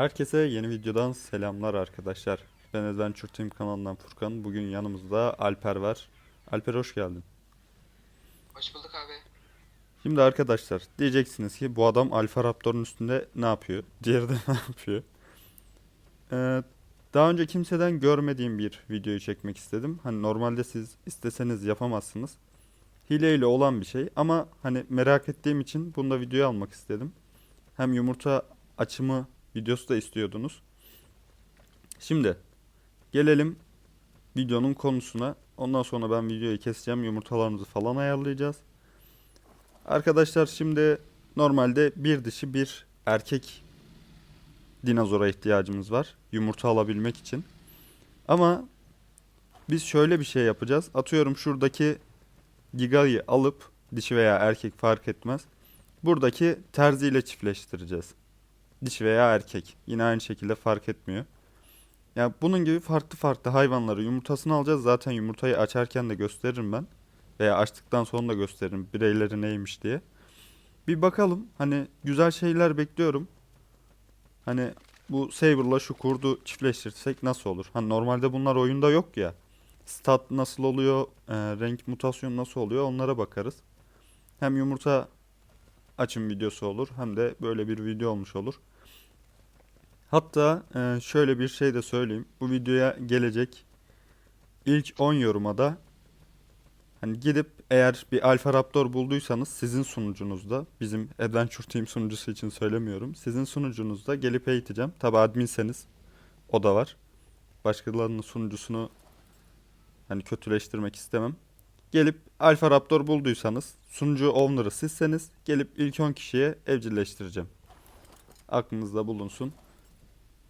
Herkese yeni videodan selamlar arkadaşlar. Ben Adventure Team kanalından Furkan. Bugün yanımızda Alper var. Alper hoş geldin. Hoş bulduk abi. Şimdi arkadaşlar diyeceksiniz ki bu adam Alfa Raptor'un üstünde ne yapıyor? Diğeri de ne yapıyor? Ee, daha önce kimseden görmediğim bir videoyu çekmek istedim. Hani normalde siz isteseniz yapamazsınız. Hileyle olan bir şey ama hani merak ettiğim için bunu da videoya almak istedim. Hem yumurta açımı videosu da istiyordunuz. Şimdi gelelim videonun konusuna. Ondan sonra ben videoyu keseceğim. Yumurtalarımızı falan ayarlayacağız. Arkadaşlar şimdi normalde bir dişi bir erkek dinozora ihtiyacımız var. Yumurta alabilmek için. Ama biz şöyle bir şey yapacağız. Atıyorum şuradaki gigayı alıp dişi veya erkek fark etmez. Buradaki terziyle çiftleştireceğiz. Dişi veya erkek. Yine aynı şekilde fark etmiyor. Ya bunun gibi farklı farklı hayvanları yumurtasını alacağız. Zaten yumurtayı açarken de gösteririm ben. Veya açtıktan sonra da gösteririm bireyleri neymiş diye. Bir bakalım. Hani güzel şeyler bekliyorum. Hani bu Saber'la şu kurdu çiftleştirsek nasıl olur? Hani normalde bunlar oyunda yok ya. Stat nasıl oluyor, e, renk mutasyon nasıl oluyor onlara bakarız. Hem yumurta açım videosu olur hem de böyle bir video olmuş olur. Hatta e, şöyle bir şey de söyleyeyim. Bu videoya gelecek ilk 10 yoruma da hani gidip eğer bir Alfa Raptor bulduysanız sizin sunucunuzda bizim Adventure Team sunucusu için söylemiyorum. Sizin sunucunuzda gelip eğiteceğim. Tabi adminseniz o da var. Başkalarının sunucusunu hani kötüleştirmek istemem. Gelip Alfa Raptor bulduysanız sunucu owner'ı sizseniz gelip ilk 10 kişiye evcilleştireceğim. Aklınızda bulunsun.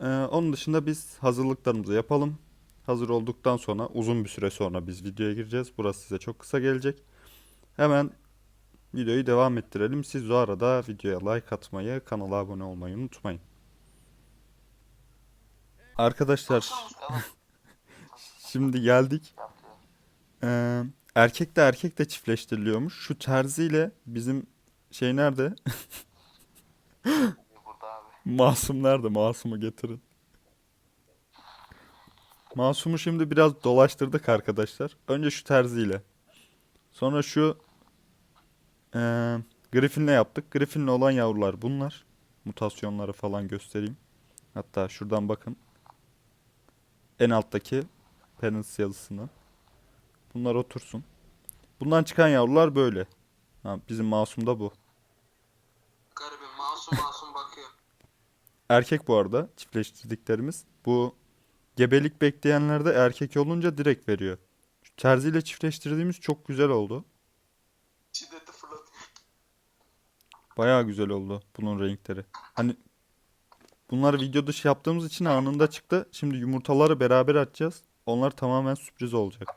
Ee, onun dışında biz hazırlıklarımızı yapalım. Hazır olduktan sonra uzun bir süre sonra biz videoya gireceğiz. Burası size çok kısa gelecek. Hemen videoyu devam ettirelim. Siz o arada videoya like atmayı, kanala abone olmayı unutmayın. Arkadaşlar şimdi geldik. Ee, erkek de erkek de çiftleştiriliyormuş. Şu terziyle bizim şey nerede? Masum nerede? Masum'u getirin. Masum'u şimdi biraz dolaştırdık arkadaşlar. Önce şu terziyle. Sonra şu eee Griffin'le yaptık. Griffin'le olan yavrular bunlar. Mutasyonları falan göstereyim. Hatta şuradan bakın. En alttaki parents yazısını. Bunlar otursun. Bundan çıkan yavrular böyle. Ha, bizim Masum'da bu. Garibim masum masum. Erkek bu arada çiftleştirdiklerimiz. Bu gebelik bekleyenlerde erkek olunca direkt veriyor. Şu terziyle çiftleştirdiğimiz çok güzel oldu. Şiddetli fırlatıyor. Bayağı güzel oldu bunun renkleri. Hani bunlar video dışı yaptığımız için anında çıktı. Şimdi yumurtaları beraber açacağız. Onlar tamamen sürpriz olacak.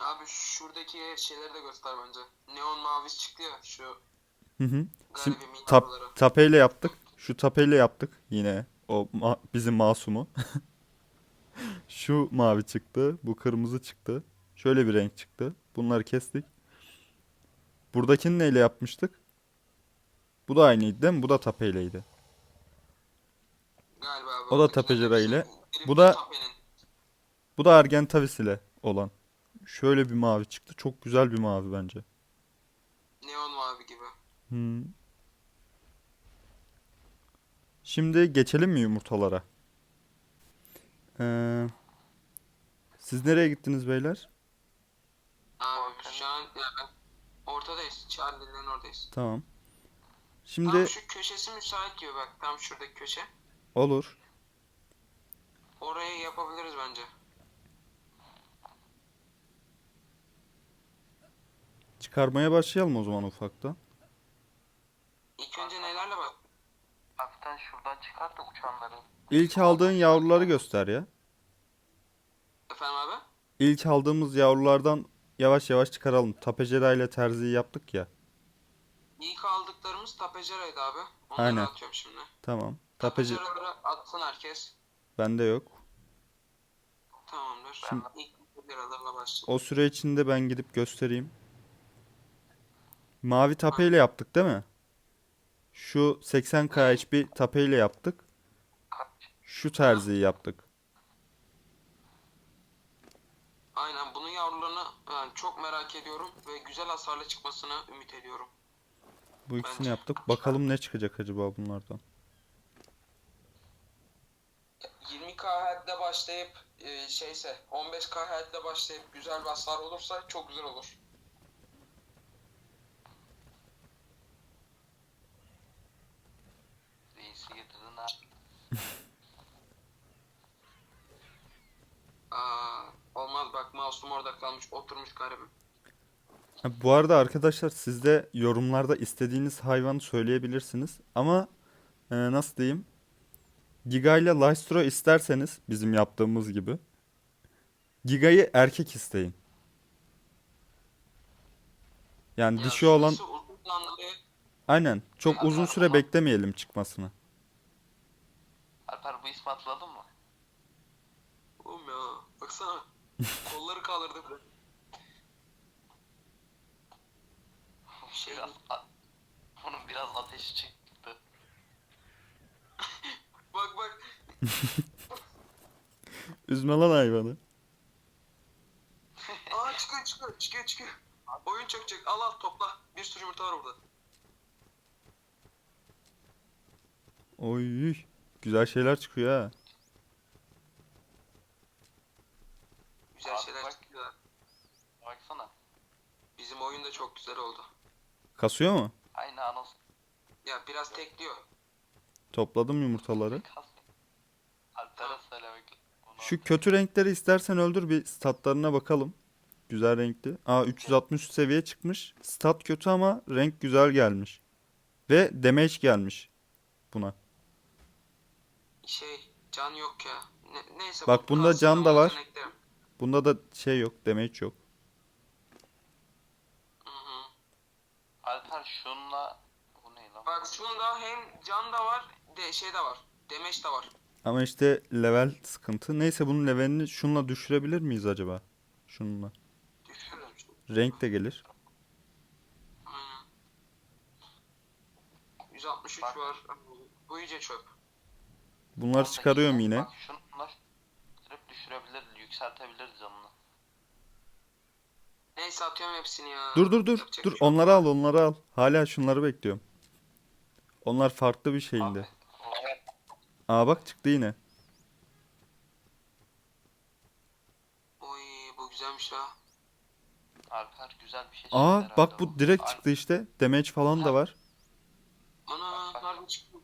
Abi şuradaki şeyleri de göster bence. Neon mavisi çıktı ya şu Hı hı. Şimdi tap, tapeyle yaptık. Şu tapeyle yaptık yine. O ma- bizim masumu. Şu mavi çıktı. Bu kırmızı çıktı. Şöyle bir renk çıktı. Bunları kestik. Buradakini neyle yapmıştık? Bu da aynıydı değil mi? Bu da tapeyleydi. Galiba. O da tapecera ile. Bu da-. Bu da Argentavis ile olan. Şöyle bir mavi çıktı. Çok güzel bir mavi bence. Neon mavi gibi. Hmm. Şimdi geçelim mi yumurtalara? Ee, siz nereye gittiniz beyler? Abi şu an ortadayız. Charlie'lerin oradayız. Tamam. Şimdi Tam şu köşesi müsait diyor bak. Tam şuradaki köşe. olur. Orayı yapabiliriz bence. Çıkarmaya başlayalım o zaman ufaktan. İlk önce nelerle bak. Hafiften şuradan çıkart da uçanları. İlk aldığın yavruları göster ya. Efendim abi? İlk aldığımız yavrulardan yavaş yavaş çıkaralım. Tapecera ile terziyi yaptık ya. İlk aldıklarımız tapeceraydı abi. Onları Aynen. atıyorum şimdi. Tamam. Tapece Tapeceraları atsın herkes. bende yok. Tamamdır. Şimdi- İlk tapeceralarla başlayalım. O süre içinde ben gidip göstereyim. Mavi tapeyle yaptık değil mi? Şu 80 KHP tapeyle yaptık. Şu terziyi yaptık. Aynen bunun yavrularını yani çok merak ediyorum ve güzel hasarlı çıkmasını ümit ediyorum. Bu ikisini Bence. yaptık. Bakalım ne çıkacak acaba bunlardan. 20k head'le başlayıp e, şeyse 15k head'le başlayıp güzel bir hasar olursa çok güzel olur. Reisi getirdin ha. Aa, olmaz bak mouse'um orada kalmış oturmuş garibim. Ha, bu arada arkadaşlar siz de yorumlarda istediğiniz hayvanı söyleyebilirsiniz. Ama e, nasıl diyeyim? Giga ile Lystro isterseniz bizim yaptığımız gibi. Giga'yı erkek isteyin. Yani Ya dişi olan uzun aynen çok uzun süre beklemeyelim çıkmasını. Alper bu ismi hatırladın mı? Oğlum ya baksana kolları kaldırdı bile. Şey, Biraz a- bunun biraz ateşi çıktı. bak bak Üzme lan hayvanı. aa çıkıyor çıkıyor çıkıyor çıkıyor. Oyun çökecek al al topla bir sürü yumurta var burada. Oy güzel şeyler çıkıyor ha. Güzel Abi şeyler bak. çıkıyor. Baksana. Bizim oyun da çok güzel oldu. Kasıyor mu? Aynı anons. Ya biraz tekliyor. Topladım yumurtaları. Şu kötü renkleri istersen öldür bir statlarına bakalım. Güzel renkli. Aa 363 seviye çıkmış. Stat kötü ama renk güzel gelmiş. Ve damage gelmiş buna. Şey can yok ya. Ne- neyse Bak bu bunda can da var. yeteneklerim. Bunda da şey yok, damage yok. Hı hı. Alper şunla bu ne lan? Bak şunda hem can da var de şey de var. Demeç de var. Ama işte level sıkıntı. Neyse bunun levelini şunla düşürebilir miyiz acaba? Şununla. Düşürürüm. Renk de gelir. Aynen. 163 Bak. var. Bu iyice çöp. Bunları Onda çıkarıyorum yine. Bak şunla direkt düşürebiliriz, yükseltebiliriz canını. Neyse atıyorum hepsini ya. Dur dur dur. Yapacak Dur bir şey yok. onları al onları al. Hala şunları bekliyorum. Onlar farklı bir şeyinde. Aa bak çıktı yine. Oy bu güzelmiş ha. Alper güzel bir şey çıktı Aa herhalde bak bu direkt çıktı işte. Damage falan da var. Ana Bak. harbi çıktı.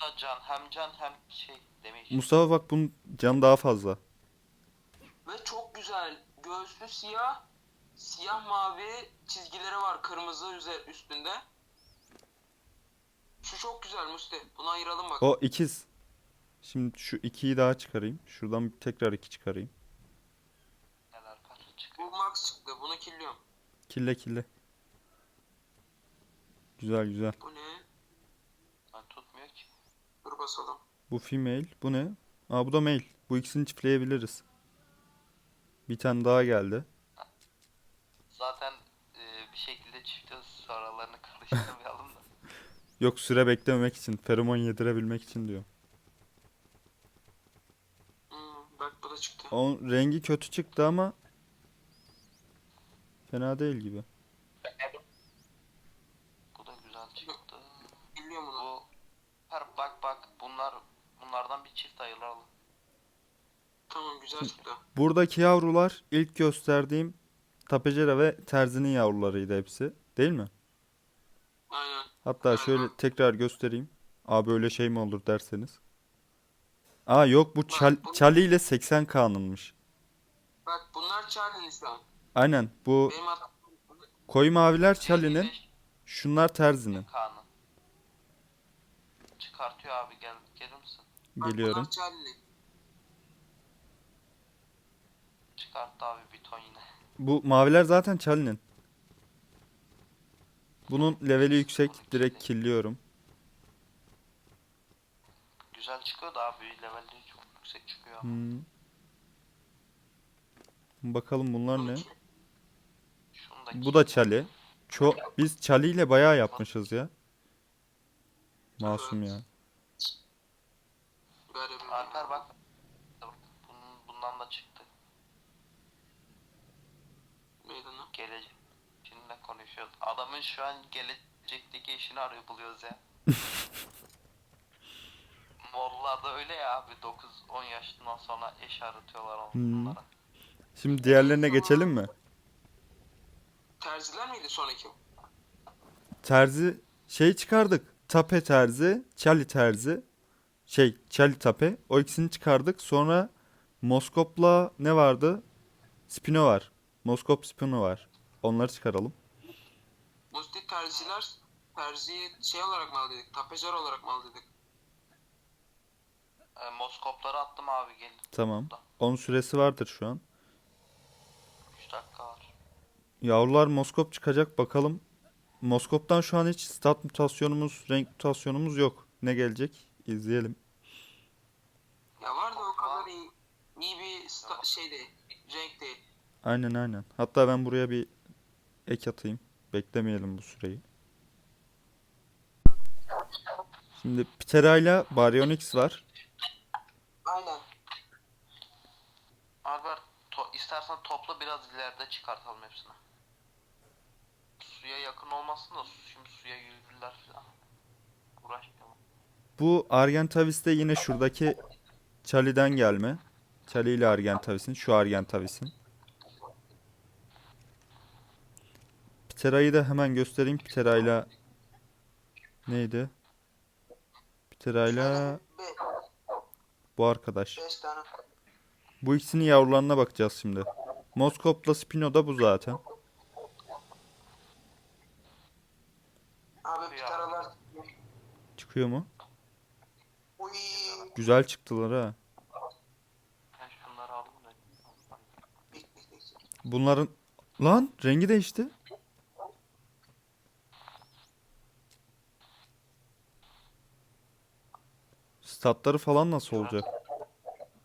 Da can hem can hem şey demiş. Mustafa bak bunun canı daha fazla. Ve çok güzel. Göğsü siyah. Siyah mavi çizgileri var kırmızı üzer üstünde. Şu çok güzel Musti. Bunu ayıralım bak. O ikiz. Şimdi şu ikiyi daha çıkarayım. Şuradan tekrar iki çıkarayım. Bu max çıktı. Bunu killiyorum. Kille kille. Güzel güzel. Bu ne? Ben tutmuyor ki. Dur basalım. Bu female. Bu ne? Aa bu da male. Bu ikisini çiftleyebiliriz. Bir tane daha geldi. Zaten e, bir şekilde çiftliyoruz aralarını karıştırmayalım da. Yok süre beklememek için. Feromon yedirebilmek için diyor. Hmm, bak bu da çıktı. Onun rengi kötü çıktı ama fena değil gibi. Bu da güzel çıktı. Killiyorum bunu. Bu her bak bak bunlar bunlardan bir çift ayıralım. Tamam güzel çıktı. Buradaki yavrular ilk gösterdiğim tapecera ve terzinin yavrularıydı hepsi. Değil mi? Aynen. Hatta şöyle tekrar göstereyim. Aa böyle şey mi olur derseniz. Aa yok bu çal, bu- Çali ile 80 kanunmuş. Bak bunlar Charlie'nin şu an. Aynen bu Benim hatam. koyu maviler Çali'nin, şunlar terzinin. Kaan'ın. Çıkartıyor abi gel gelir misin? Bak Geliyorum. bunlar Charlie'nin. Çıkarttı abi bir ton yine. Bu maviler zaten Çali'nin. Bunun leveli yüksek. Direkt killiyorum. Güzel çıkıyor da abi levelleri çok yüksek çıkıyor ama. Hmm. Bakalım bunlar ne? Da Bu da Çali. Çok biz Çali ile bayağı yapmışız ya. Masum ya. Garibim. Alper bak. Bunun, bundan da çıktı. Meydana. Gelecek. Şimdi de konuşuyoruz. Adamın şu an gelecekteki işini arıyor buluyoruz ya. Mollalarda öyle ya abi 9-10 yaşından sonra eş aratıyorlar on- Hmm. onlara. Şimdi diğerlerine geçelim mi? Terziler miydi sonraki? Terzi şey çıkardık. Tape terzi, çali terzi. Şey, çali tape. O ikisini çıkardık. Sonra Moskop'la ne vardı? Spino var. Moskop Spino var. Onları çıkaralım. Musti terziler terziyi şey olarak mı aldık? Tapecer olarak mı aldık? E, Moskopları attım abi gelin. Tamam. 10 süresi vardır şu an. 3 dakika var. Yavrular Moskop çıkacak bakalım. Moskop'tan şu an hiç stat mutasyonumuz, renk mutasyonumuz yok. Ne gelecek? İzleyelim. Ya var da o kadar iyi, iyi bir sta- şey değil. Renk değil. Aynen aynen. Hatta ben buraya bir ek atayım. Beklemeyelim bu süreyi. Şimdi Ptera ile Baryonyx var. Aynen. Albert to- istersen topla biraz ileride çıkartalım hepsini. Suya yakın olmasın da şimdi suya yürürler falan. Uğraşmayalım. Bu Argentavis de yine şuradaki Chali'den gelme. Chali ile Argentavis'in. Şu Argentavis'in. Ptera'yı da hemen göstereyim. Ptera ile neydi? Ptera ile bu arkadaş. 5 tane. Bu ikisinin yavrularına bakacağız şimdi. Moskop'la Spino da bu zaten. Abi Ya. pitaralar. Çıkıyor mu? Uy. Güzel çıktılar ha. Bunların lan rengi değişti. Statları falan nasıl olacak?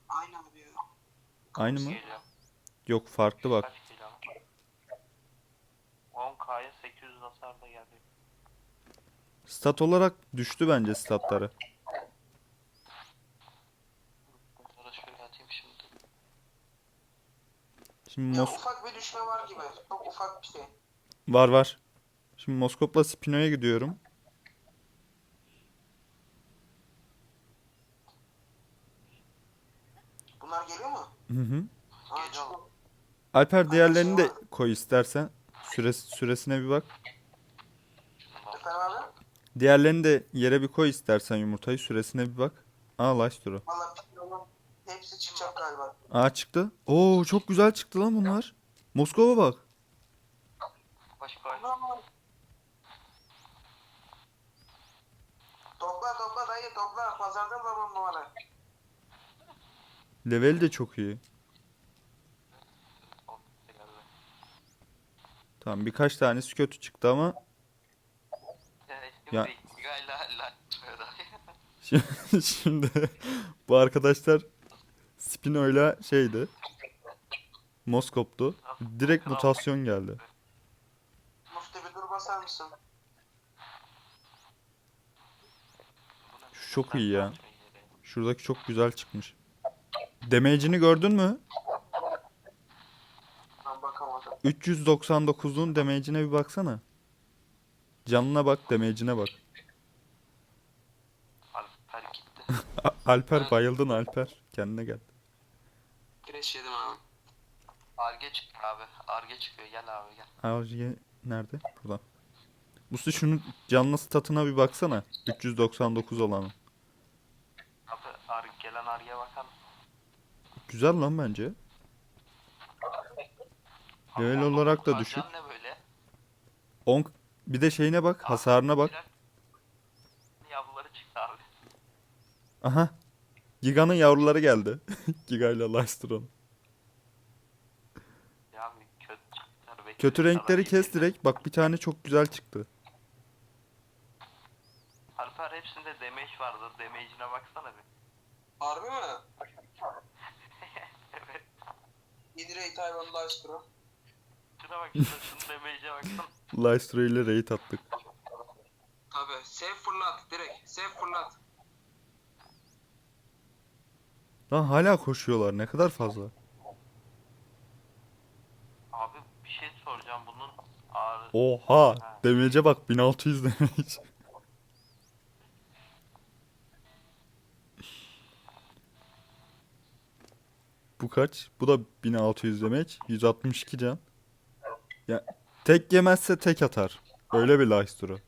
Aynı abi ya. Aynı mı? Geliyor. Yok farklı bak. Kaç geliyor? 10K'ya 800 hasar da geldi. Stat olarak düştü bence statları. Bunları şöyle atayım şimdi. Şimdi Ya Mos ufak bir düşme var gibi. Çok ufak bir şey. var var. Şimdi Moskop'la Spino'ya gidiyorum. Bunlar geliyor mu? Hı hı. Alper diğerlerini de koy istersen. Süresi, süresine bir bak. Şunlar. Efendim abi? Diğerlerini de yere bir koy istersen yumurtayı süresine bir bak. Aa. Valla pitaralar hepsi çıkacak galiba. Aa çıktı. Oo çok güzel çıktı lan bunlar. Moskova bak. Topla topla dayı topla. Pazarda zaman numara. Level de çok iyi. Tamam birkaç tanesi kötü çıktı ama Ya- şimdi, şimdi bu arkadaşlar Spino'yla şeydi. Moskop'tu. Direkt mutasyon geldi. Musti bir dur basar mısın? Şu çok iyi ya. Şuradaki çok güzel çıkmış. Damage'ini gördün mü? Ben bakamadım. 399'un damage'ine bir baksana. Canına bak, damage'ine bak. Alper gitti. A- Alper bayıldın Alper. Kendine gel. Kireç yedim abi. Arge çıkıyor abi. Arge çıkıyor. Gel abi gel. Arge nerede? Burada. Musti şunun canlı statına bir baksana. 399 olanı. Abi ar gelen Arge'ye bakar mısın? Güzel lan bence. Level Abi, olarak da düşük. ne böyle? 10 bir de şeyine bak, hasarına bak. Yavruları çıktı abi. Aha. Giga'nın yavruları geldi. Giga ile abi kötü renkleri kes gelir. direkt. Bak bir tane çok güzel çıktı. Alper hepsinde damage vardır. Damage'ine baksana bir. Harbi mi? Evet. Yedirey hayvanlaştırın. Şuna bak şuna şunun damage'e baksana. Lystro ile raid attık. Tabi. Sev fırlat direkt. Sev fırlat. Lan hala koşuyorlar. Ne kadar fazla. Abi bir şey soracağım bunun ağrı... Oha. Demece bak 1600 demeç. Bu kaç? Bu da 1600 demeç. 162 can. Ya tek yemezse tek atar. Öyle bir Lystur'u.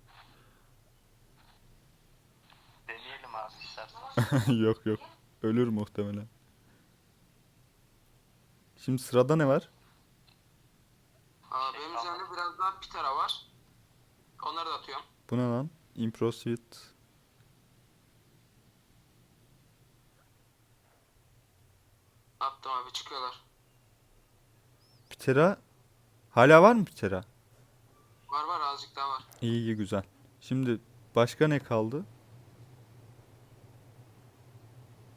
Deneyelim abi istersen. Yok yok. Ölür muhtemelen. Şimdi sırada ne var? Aa, benim üzerimde biraz daha pitara var. Onları da atıyorum. Bu ne lan? Improsuit. Attım abi çıkıyorlar. Ptera. Hala var mı Ptera? Var var azıcık daha var. İyi iyi güzel. Şimdi başka ne kaldı?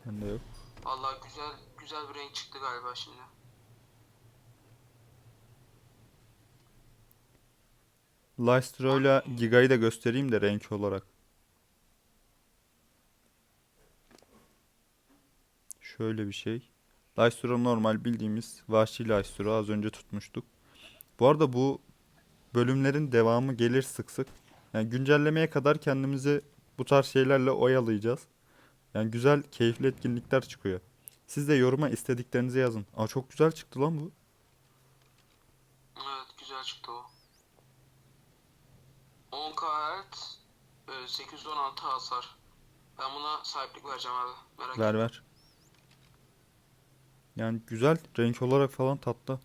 Bende yok. Vallahi güzel güzel bir renk çıktı galiba şimdi. Lystro'yla Giga'yı da göstereyim de renk olarak. Şöyle bir şey. Lystro normal bildiğimiz vahşi Lystro az önce tutmuştuk. Bu arada bu bölümlerin devamı gelir sık sık. Yani güncellemeye kadar kendimizi bu tarz şeylerle oyalayacağız. Yani güzel, keyifli etkinlikler çıkıyor. Siz de yoruma istediklerinizi yazın. Aa çok güzel çıktı lan bu. Evet güzel çıktı o. 10k health, e, 816 hasar. Ben buna sahiplik vereceğim abi. Merak Ver etme. ver. Yani güzel renk olarak falan tatlı.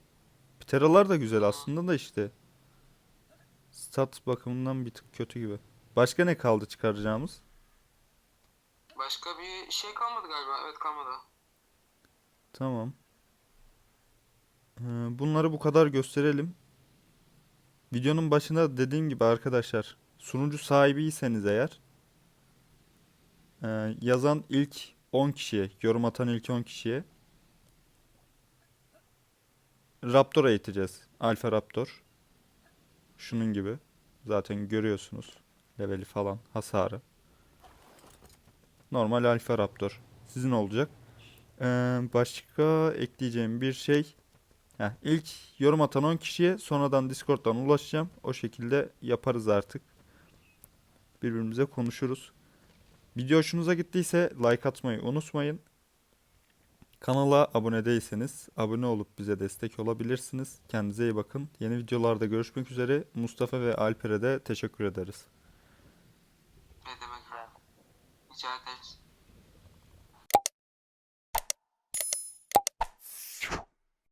Pteralar da güzel aslında da işte. Stat bakımından bir tık kötü gibi. Başka ne kaldı çıkaracağımız? Başka bir şey kalmadı galiba. Evet kalmadı. Tamam. Ee, Bunları bu kadar gösterelim. Videonun başında dediğim gibi arkadaşlar sunucu sahibiyseniz eğer e, yazan ilk 10 kişiye, yorum atan ilk 10 kişiye Raptor eğiteceğiz. Alfa Raptor. Şunun gibi. Zaten görüyorsunuz. Leveli falan, hasarı. Normal Alfa Raptor. Sizin olacak. Ee, başka ekleyeceğim bir şey. Heh, ilk yorum atan 10 kişiye sonradan Discord'dan ulaşacağım. O şekilde yaparız artık. Birbirimize konuşuruz. Video hoşunuza gittiyse like atmayı unutmayın. Kanala abone değilseniz abone olup bize destek olabilirsiniz. Kendinize iyi bakın. Yeni videolarda görüşmek üzere. Mustafa ve Alper'e de teşekkür ederiz.